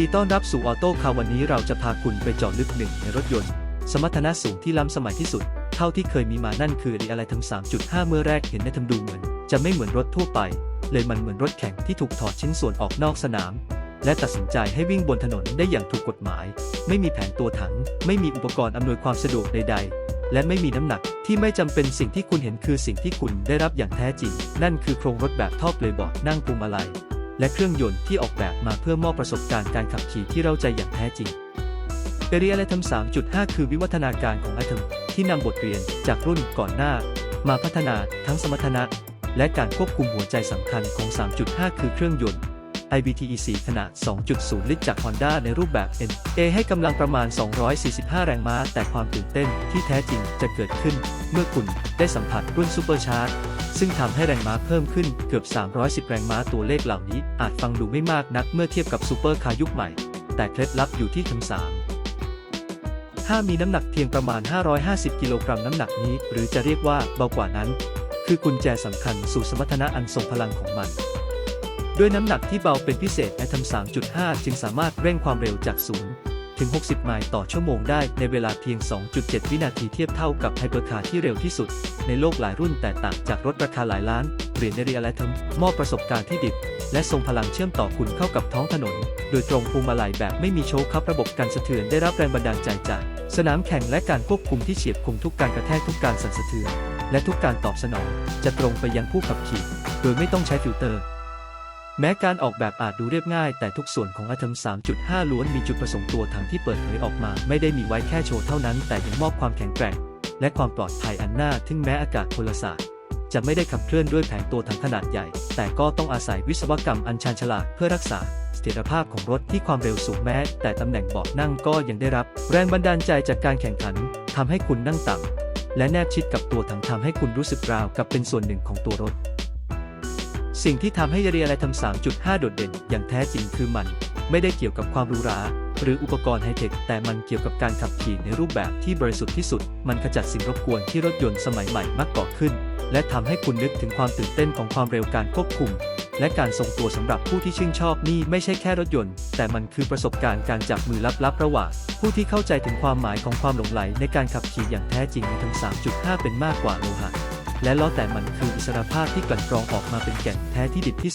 ดีต้อนรับสู่ออโต้คาร์วันนี้เราจะพาคุณไปเจาะลึกหนึ่งในรถยนต์ สมรรถนะสูงที่ล้ำสมัยที่สุด เท่าที่เคยมีมานั่นคืออะไรทั้ง 3.5 เมื่อแรกเห็นในทำดูเหมือน จะไม่เหมือนรถทั่วไป เลยมันเหมือนรถแข่งที่ถูกถอดชิ้นส่วนออกนอกสนาม และตัดสินใจให้วิ่งบนถนนได้อย่างถูกกฎหมาย ไม่มีแผงตัวถัง ไม่มีอุปกรณ์อำนวยความสะดวกใด ๆ และไม่มีน้ำหนักที่ไม่จำเป็นสิ่งที่คุณเห็นคือสิ่งที่คุณได้รับอย่างแท้จริง นั่นคือโครงรถแบบท่อเปลยเบาะนั่งพวงมาลัย และเครื่องยนต์ที่ออกแบบมาเพื่อมอบประสบการณ์การขับขี่ที่เราใจอย่างแท้จริงเอเรียไอทม3.5 คือวิวัฒนาการของไอทมที่นำบทเรียนจากรุ่นก่อนหน้า มาพัฒนาทั้งสมรรถนะ และการควบคุมหัวใจสำคัญของ 3.5 คือเครื่องยนต์ IBTEC ขนาด 2.0 ลิตรจาก Honda ในรูปแบบ NA ให้กำลังประมาณ 245 แรงม้า แต่ความตื่นเต้นที่แท้จริงจะเกิดขึ้น เมื่อคุณได้สัมผัสรุ่นซูเปอร์ชาร์จซึ่งทำให้แรงม้าเพิ่มขึ้นเกือบ 310 แรงม้าตัวเลขเหล่านี้ อาจฟังดูไม่มากนักเมื่อเทียบกับซูเปอร์คาร์ยุคใหม่ แต่เคล็ดลับอยู่ที่คำสาม5มีน้ำหนักเพียงประมาณ 550 กิโลกรัมน้ำหนักนี้ หรือจะเรียกว่าเบากว่านั้น คือกุญแจสำคัญสู่สมรรถนะอันทรงพลังของมัน ด้วยน้ำหนักที่เบาเป็นพิเศษแอทม3.5 จึงสามารถเร่งความเร็วจาก 0 ถึง 60 ไมล์ต่อชั่วโมงได้ในเวลาเพียง 2.7 วินาทีเทียบเท่ากับไฮเปอร์คาร์ที่เร็วที่สุด ในโลกหลายรุ่นแต่ต่างจากรถราคาหลายล้านเหรียญในเรียลไอทมมอบประสบการณ์ที่ดิบ และทรงพลังเชื่อมต่อคุณเข้ากับท้องถนน โดยตรงพวงมาลัยแบบไม่มีโชคครับระบบการสะเทือนได้รับแรงบันดาลใจจาก สนามแข่งและการควบคุมที่เฉียบคมทุกการกระแทกทุกการสั่นสะเทือน และทุกการตอบสนอง จะตรงไปยังผู้ขับขี่ โดยไม่ต้องใช้ฟิลเตอร์ แม้การออกแบบอาจดูเรียบง่าย แต่ทุกส่วนของอะ o m 3.5 ล้วนมีจุดประสงค์ตัวถังที่เปิดเผยออกมา ไม่ได้มีไว้แค่โชว์เท่านั้น แต่ยังมอบความแข็งแกร่ง และความปลอดภัยอันน่าทึ่งแม้อากาศพลศาสตร์จะไม่ได้ขับเคลื่อนด้วยแผงตัวถังขนาดใหญ่ แต่ก็ต้องอาศัยวิศวกรรมอันชาญฉลาดเพื่อรักษาเสถียรภาพของรถที่ความเร็วสูงแม้ แต่ตำแหน่งเบาะนั่งก็ยังได้รับ แรงบันดาลใจจากการแข่งขันทำให้คุณนั่งต่ำและแนบชิดกับตัวถังทำให้คุณรู้สึกราวกับเป็นส่วนหนึ่งของตัวรถ สิ่งที่ทำให้เรียอะไรทำ 3.5 โดดเด่น อย่างแท้จริงคือมัน ไม่ได้เกี่ยวกับความหรูหราหรืออุปกรณ์ไฮเทค แต่มันเกี่ยวกับการขับขี่ในรูปแบบที่บริสุทธิ์ที่สุด มันขจัดสิ่งรบกวนที่รถยนต์สมัยใหม่มักก่อขึ้น และทำให้คุณนึกถึงความตื่นเต้นของความเร็วการควบคุม และการทรงตัวสำหรับผู้ที่ชื่นชอบนี่ไม่ใช่แค่รถยนต์ แต่มันคือประสบการณ์การจับมือลับๆระหว่างผู้ที่เข้าใจถึงความหมายของความหลงไหลในการขับขี่อย่างแท้จริงในทั้ง 3.5 เป็นมากกว่าโลหะ และล้อแต่มันคืออิสรภาพที่กลั่นกรองออกมาเป็นแก่นแท้ที่ดิบที่สุด